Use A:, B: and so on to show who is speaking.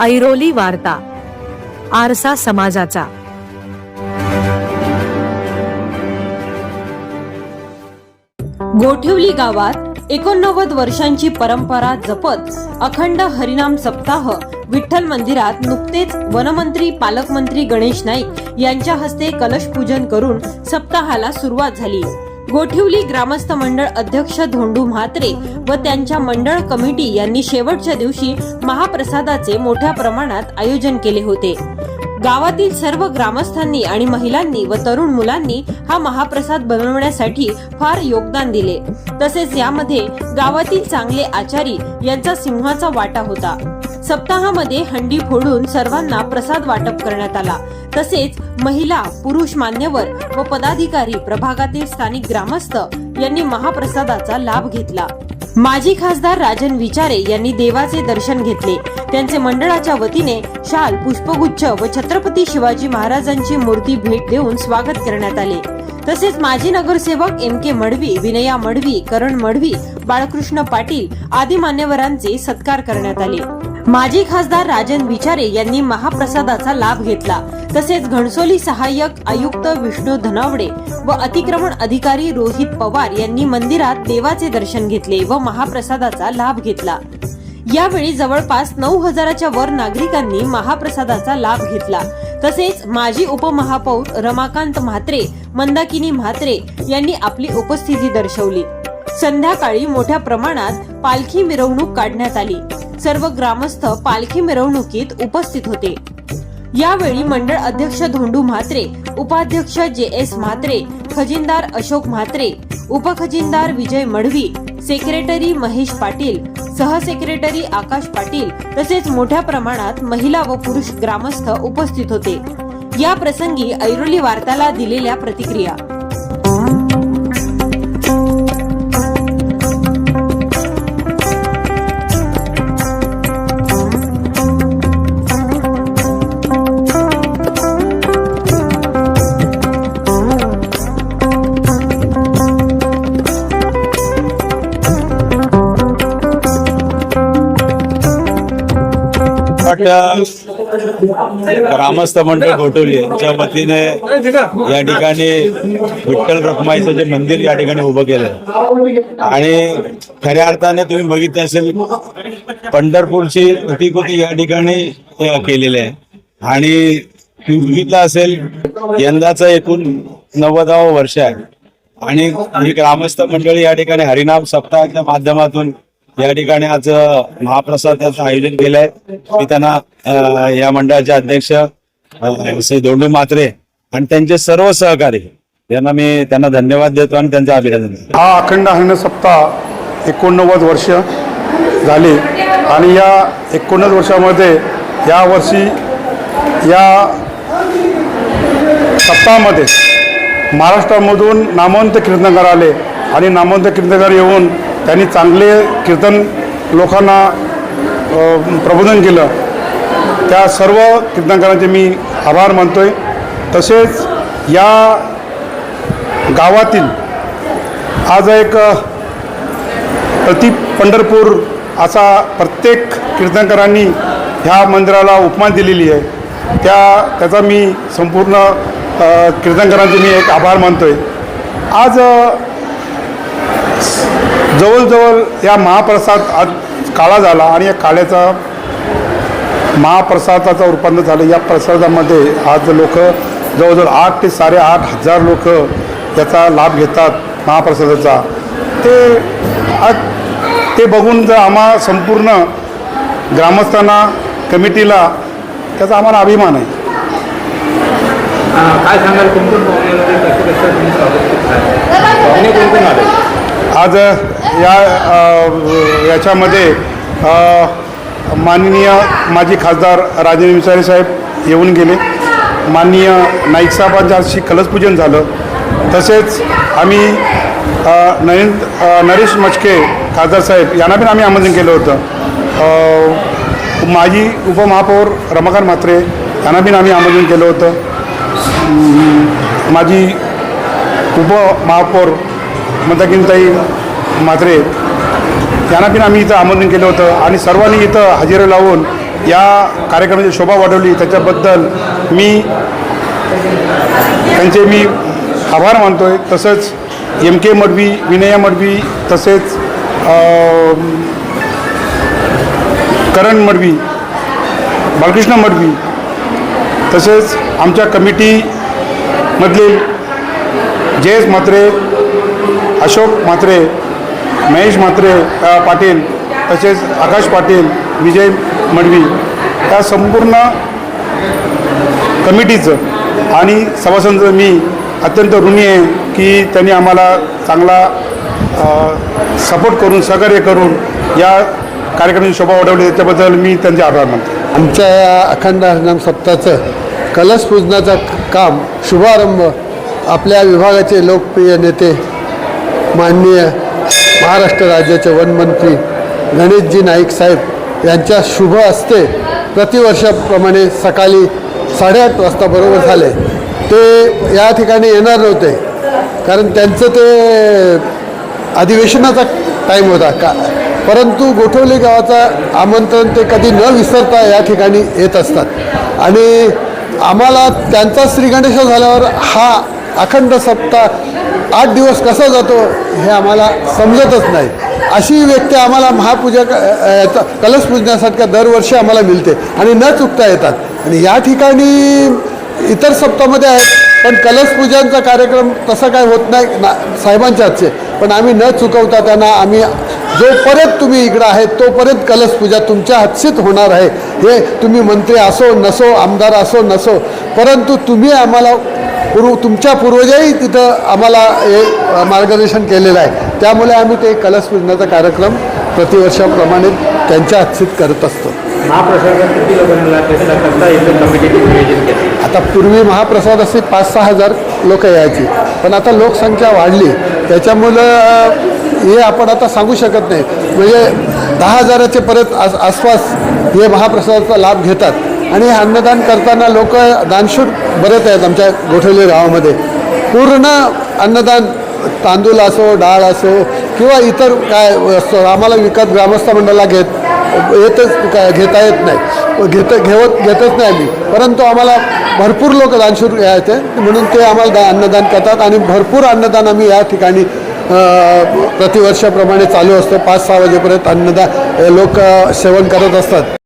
A: ऐरोली वार्ता आरसा समाजाचा.
B: गोठिवली गावात एकोणनव्वद वर्षांची परंपरा जपत अखंड हरिनाम सप्ताह विठ्ठल मंदिरात नुकतेच वनमंत्री पालकमंत्री गणेश नाईक यांच्या हस्ते कलश पूजन करून सप्ताहाला सुरुवात झाली. गोठिवली ग्रामस्थ मंडळ अध्यक्ष धोंडू म्हात्रे व त्यांच्या मंडळ कमिटी यांनी शेवटच्या दिवशी महाप्रसादाचे मोठ्या प्रमाणात आयोजन केले होते. गावातील सर्व ग्रामस्थांनी आणि महिलांनी व तरुण मुलांनी हा महाप्रसाद बनवण्यासाठी फार योगदान दिले. तसेच यामध्ये गावातील चांगले आचारी यांचा सिंहाचा वाटा होता. सप्ताहामध्ये हंडी फोडून सर्वांना प्रसाद वाटप करण्यात आला. तसेच महिला पुरुष मान्यवर व पदाधिकारी प्रभागातील स्थानिक ग्रामस्थ यांनी महाप्रसादाचा लाभ घेतला. माजी खासदार राजन विचारे यांनी देवाचे दर्शन घेतले. त्यांचे मंडळाच्या वतीने शाल पुष्पगुच्छ व छत्रपती शिवाजी महाराजांची मूर्ती भेट देऊन स्वागत करण्यात आले. तसेच माजी नगरसेवक एम के मडवी विनया मडवी करण मडवी बाळकृष्ण पाटील आदी मान्यवरांचे सत्कार करण्यात आले. माजी खासदार राजन विचारे यांनी महाप्रसादाचा लाभ घेतला. तसेच घणसोली सहाय्यक आयुक्त विष्णू धनावडे व अतिक्रमण अधिकारी रोहित पवार यांनी मंदिरात देवाचे दर्शन घेतले व महाप्रसादाचा लाभ घेतला. यावेळी जवळपास नऊ हजाराच्या वर नागरिकांनी महाप्रसादाचा लाभ घेतला. तसेच माजी उपमहापौर रमाकांत म्हात्रे मंदाकिनी म्हात्रे यांनी आपली उपस्थिती दर्शवली. संध्याकाळी मोठ्या प्रमाणात पालखी मिरवणूक काढण्यात आली. सर्व ग्रामस्थ पालखी मिरवणुकीत उपस्थित होते. यावेळी मंडळ अध्यक्ष धोंडू म्हात्रे उपाध्यक्ष जे एस म्हात्रे खजिनदार अशोक म्हात्रे उपखजिनदार विजय मडवी सेक्रेटरी महेश पाटील सहसेक्रेटरी आकाश पाटील तसेच मोठ्या प्रमाणात महिला व पुरुष ग्रामस्थ उपस्थित होते. या प्रसंगी ऐरोली वार्ताला दिलेल्या प्रतिक्रिया
C: वाटतं ग्रामस्थ मंडळ घोटवली यांच्या वतीने या ठिकाणी विठ्ठल रखमाईचं जे मंदिर या ठिकाणी उभं केलं. आणि खऱ्या अर्थाने तुम्ही बघितलं असेल पंढरपूरची प्रतिकृती या ठिकाणी केलेली आहे. आणि तुम्ही बघितलं असेल यंदाचं एकूण नव्वदावं वर्ष आहे. आणि ही ग्रामस्थ मंडळी या ठिकाणी हरिनाम सप्ताहाच्या माध्यमातून या ठिकाणी आज महाप्रसाद याचं आयोजन केलंय. मी त्यांना या मंडळाचे अध्यक्ष श्री दोंडू मात्रे आणि त्यांचे सर्व सहकारी यांना मी त्यांना धन्यवाद देतो आणि त्यांचं अभिनंदन
D: हा अखंड अन्न सप्ताह एकोणनव्वद वर्ष झाली आणि या एकोणनव्वद वर्षामध्ये या वर्षी या सप्ताहामध्ये महाराष्ट्रामधून नामवंत कीर्तनकार आले आणि नामवंत कीर्तनकार येऊन त्यांनी चांगले कीर्तन लोकांना प्रबोधन केलं. त्या सर्व कीर्तनकारांचे मी आभार मानतो आहे तसेच या गावातील आज एक अ, प्रति पंढरपूर असा प्रत्येक कीर्तनकारांनी ह्या मंदिराला उपमान दिलेली आहे. त्या त्याचा मी संपूर्ण कीर्तनकरांचे कीर्तनकारांचे मी एक आभार मानतो आहे आज जवळजवळ या महाप्रसाद आज काळा झाला आणि या काळ्याचा महाप्रसादाचं रूपांतर झालं. या प्रसादामध्ये आज लोक जवळजवळ आठ ते साडेआठ हजार लोक याचा लाभ घेतात महाप्रसादाचा. ते आज ते बघून जर आम्हा संपूर्ण ग्रामस्थांना कमिटीला त्याचा आम्हाला अभिमान आहे.
E: काय सांगाल कोणकोण पाहुणे होते कसं कसं तुम्ही स्वागत केलं पाहुणे कोण कोण आले
D: आज या याच्यामध्ये माननीय माजी खासदार राजेंद्र विचारे साहेब येऊन गेले. माननीय नाईक साहेबांच्या आजशी कलशपूजन झालं. तसेच आम्ही अ, नरेंद्र नरेश मचके खासदार साहेब यांना पण आम्ही आमंत्रण केलं होतं. माजी उपमहापौर रमाकांत म्हात्रे यांना पण आम्ही आमंत्रण केलं होतं. माझी माजी उपमहापौर मंदाकिनताई म्हात्रे यांना पण आम्ही इथं आमंत्रण केलं होतं आणि सर्वांनी इथं हजेरी लावून या कार्यक्रमाची शोभा वाढवली. त्याच्याबद्दल मी त्यांचे मी आभार मानतो आहे तसंच एम के मडवी विनया मडवी तसेच करण मडवी बालकृष्ण मडवी तसेच आमच्या कमिटीमधील जयेश म्हात्रे अशोक म्हात्रे महेश म्हात्रे पाटील तसेच आकाश पाटील विजय मडवी या संपूर्ण कमिटीचं आणि सभासदांचं मी अत्यंत ऋणी आहे की त्यांनी आम्हाला चांगला सपोर्ट करून सहकार्य करून या कार्यक्रमाची शोभा वाढवली. त्याबद्दल मी त्यांचे आभार मानतो.
F: आमच्या या अखंड हरिनाम सप्ताहाचं कलश पूजनाचं काम शुभारंभ आपल्या विभागाचे लोकप्रिय नेते माननीय महाराष्ट्र राज्याचे वनमंत्री गणेशजी नाईक साहेब यांच्या शुभ हस्ते प्रतिवर्षाप्रमाणे सकाळी साडेआठ वाजता बरोबर झाले. ते या ठिकाणी येणार नव्हते. कारण त्यांचं ते अधिवेशनाचा टाईम होता का? परंतु गोठवली गावाचा आमंत्रण ते कधी न विसरता या ठिकाणी येत असतात. आणि आम्हाला त्यांचा श्रीगणेश झाल्यावर हा अखंड सप्ताह आठ दिवस कसा जातो हे आम्हाला समजतच नाही. अशी व्यक्ती आम्हाला महापूजा याचा कलश पूजण्यासारख्या दरवर्षी आम्हाला मिळते आणि न चुकता येतात. आणि या ठिकाणी इतर सप्ताहामध्ये आहेत पण कलश पूजनचा कार्यक्रम तसा काय होत नाही ना साहेबांच्या हातचे. पण आम्ही न चुकवता त्यांना आम्ही जोपर्यंत तुम्ही इकडं आहेत तोपर्यंत कलश पूजा तुमच्या हातशीत होणार आहे. हे तुम्ही मंत्री असो नसो आमदार असो नसो परंतु तुम्ही आम्हाला पूर्व तुमच्या पूर्वजाही तिथं आम्हाला हे मार्गदर्शन केलेलं आहे. त्यामुळे आम्ही ते कलश पूजनाचा कार्यक्रम प्रतिवर्षाप्रमाणे त्यांच्या हातशीत करत असतो. आता पूर्वी महाप्रसाद असे पाच सहा हजार लोक यायची. पण आता लोकसंख्या वाढली. त्याच्यामुळं हे आपण आता सांगू शकत नाही. म्हणजे दहा हजाराचे परत आस आसपास हे महाप्रसादाचा लाभ घेतात. आणि अन्नदान करताना लोक दानशूर बरेच आहेत आमच्या गोठवली गावामध्ये. पूर्ण अन्नदान तांदूळ असो डाळ असो किंवा इतर काय असतो आम्हाला विकत ग्रामस्थ मंडळाला घेत येतच काय घेता येत नाही. घेत घेवत घेतच नाही आम्ही. परंतु आम्हाला भरपूर लोक दानशूर यायचे म्हणून ते आम्हाला दा अन्नदान करतात आणि भरपूर अन्नदान आम्ही या ठिकाणी प्रतिवर्षाप्रमाणे चालू असतो. पाच सहा वाजेपर्यंत अन्नदान लोक सेवन करत असतात.